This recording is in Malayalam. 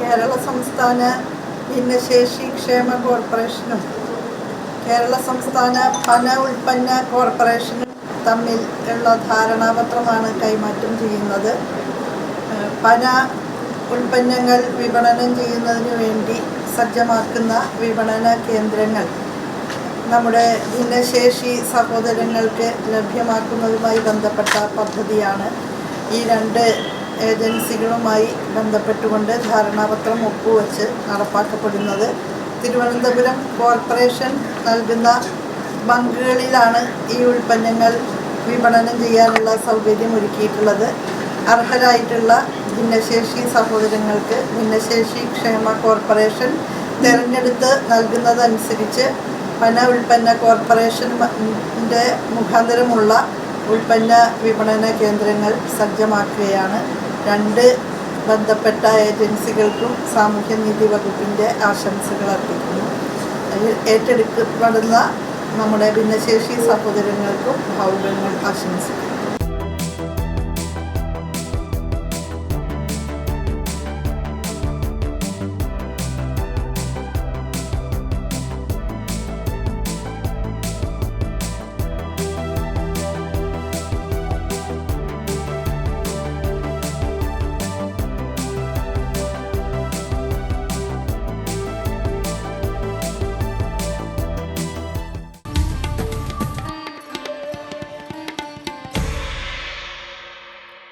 കേരള സംസ്ഥാന ഭിന്നശേഷി ക്ഷേമ കോർപ്പറേഷനും കേരള സംസ്ഥാന പന ഉൽപ്പന്ന കോർപ്പറേഷനും തമ്മിൽ ഉള്ള ധാരണാപത്രമാണ് കൈമാറ്റം ചെയ്യുന്നത്. പന ഉൽപ്പന്നങ്ങൾ വിപണനം ചെയ്യുന്നതിന് വേണ്ടി സജ്ജമാക്കുന്ന വിപണന കേന്ദ്രങ്ങൾ നമ്മുടെ ഭിന്നശേഷി സഹോദരങ്ങൾക്ക് ലഭ്യമാക്കുന്നതുമായി ബന്ധപ്പെട്ട പദ്ധതിയാണ്. ഈ രണ്ട് ഏജൻസികളുമായി ബന്ധപ്പെട്ടുകൊണ്ട് ധാരണാപത്രം ഒപ്പുവെച്ച് നടപ്പാക്കപ്പെടുന്നത് തിരുവനന്തപുരം കോർപ്പറേഷൻ നൽകുന്ന ബങ്കുകളിലാണ് ഈ ഉൽപ്പന്നങ്ങൾ വിപണനം ചെയ്യാനുള്ള സൗകര്യം ഒരുക്കിയിട്ടുള്ളത് അർഹരായിട്ടുള്ള ഭിന്നശേഷി സഹോദരങ്ങൾക്ക് ഭിന്നശേഷി ക്ഷേമ കോർപ്പറേഷൻ തിരഞ്ഞെടുത്ത് നൽകുന്നതനുസരിച്ച് പന ഉൽപ്പന്ന കോർപ്പറേഷന്റെ മുഖാന്തരമുള്ള ഉൽപ്പന്ന വിപണന കേന്ദ്രങ്ങൾ സജ്ജമാക്കുകയാണ്. രണ്ട് ബന്ധപ്പെട്ട ഏജൻസികൾക്കും സാമൂഹ്യനീതി വകുപ്പിന്റെ ആശംസകൾ അർപ്പിക്കുന്നു. അതിൽ ഏറ്റെടുക്കപ്പെടുന്ന നമ്മുടെ ഭിന്നശേഷി സഹോദരങ്ങൾക്കും ഭാവുകങ്ങൾ ആശംസിക്കുന്നു.